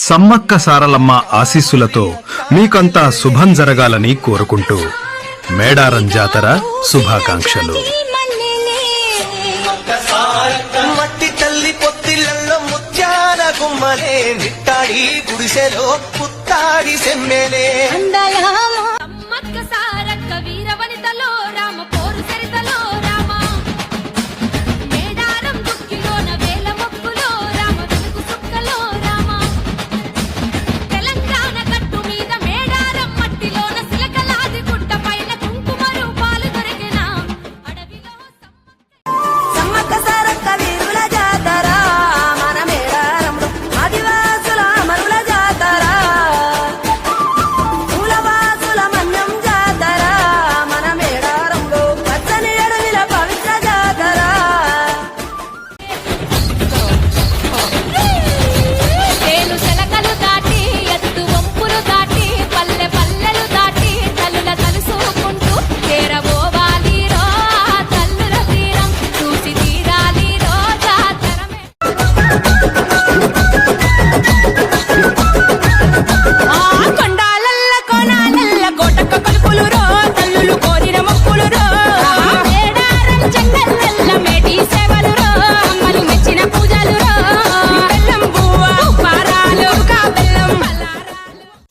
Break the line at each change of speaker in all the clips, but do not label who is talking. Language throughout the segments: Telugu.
సమ్మక్క సారలమ్మ ఆశీస్సులతో మీకంతా శుభం జరగాలని కోరుకుంటూ మేడారం జాతర శుభాకాంక్షలు.
గుడిసెలో పుత్తాడి సెమ్మెలే.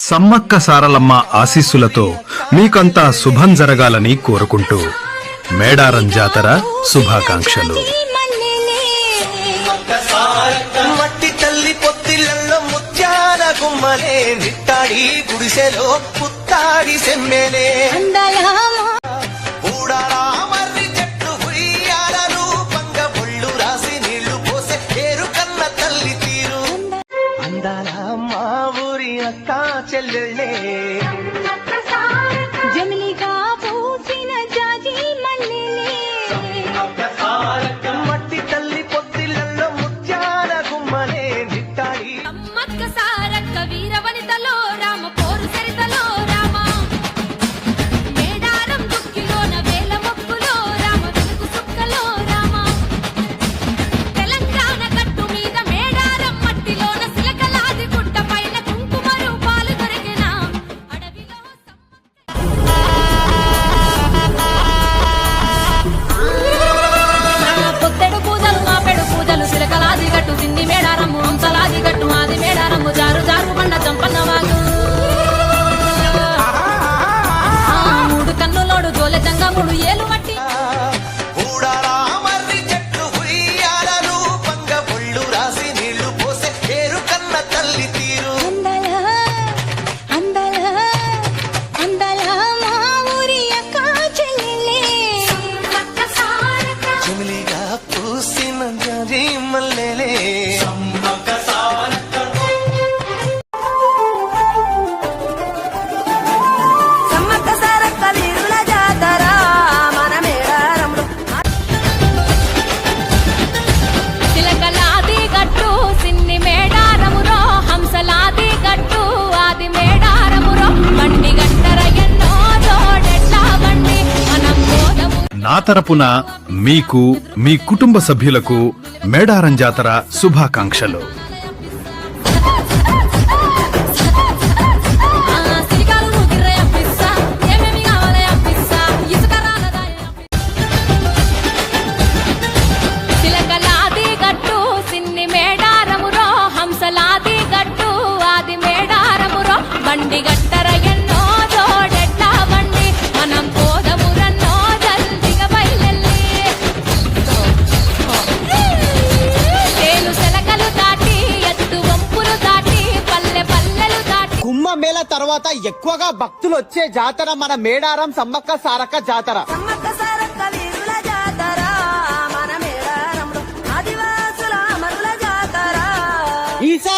సమ్మక్క
సారలమ్మ ఆశీస్సులతో మీకంతా శుభం జరగాలని కోరుకుంటూ మేడారం జాతర శుభాకాంక్షలు.
మట్టి తల్లి పొత్తిళ్ళల్లో ముత్యాల గుమ్మలే నిట్టాడి గుడిసెలో పుత్తాడి సెమ్మెలే.
ఇక సా
నా తరపున మీకు మీ కుటుంబ సభ్యులకు మేడారం జాతర శుభాకాంక్షలు.
మేళ తర్వాత ఎక్కువగా భక్తులు వచ్చే జాతర మన మేడారం సమ్మక్క సారక్క జాతర.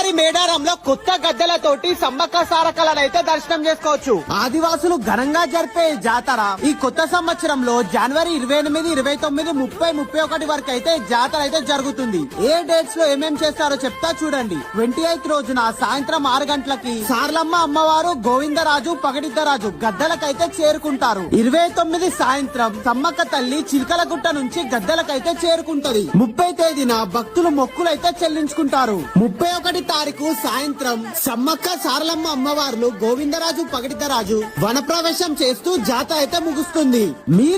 శ్రీవారి మేడారంలో
కొత్త గద్దెలతోటి సమ్మక్క సారకలనైతే దర్శనం చేసుకోవచ్చు. ఆదివాసులు ఘనంగా జరిపే జాతర ఈ కొత్త సంవత్సరంలో జనవరి ఇరవై ఎనిమిది ఇరవై తొమ్మిది ముప్పై ముప్పై ఒకటి వరకు అయితే జాతర అయితే జరుగుతుంది. ఏ డేట్స్లో ఏమేం చేస్తారో చెప్తా చూడండి. ట్వంటీ ఎయిత్ రోజున సాయంత్రం ఆరు గంటలకి సార్లమ్మ అమ్మవారు గోవిందరాజు పగడిద్దరాజు గద్దెలకైతే చేరుకుంటారు. ఇరవై తొమ్మిది సాయంత్రం సమ్మక్క తల్లి చిలకలగుట్ట నుంచి గద్దెలకైతే చేరుకుంటది. ముప్పై తేదీన భక్తులు మొక్కులైతే చెల్లించుకుంటారు. ముప్పై ఒకటి తారీఖు సాయంత్రం సమ్మక్క సారలమ్మ అమ్మవార్లు గోవిందరాజు పగడితరాజు వనప్రవేశం చేస్తూ జాత అయితే ముగుస్తుంది. మీరు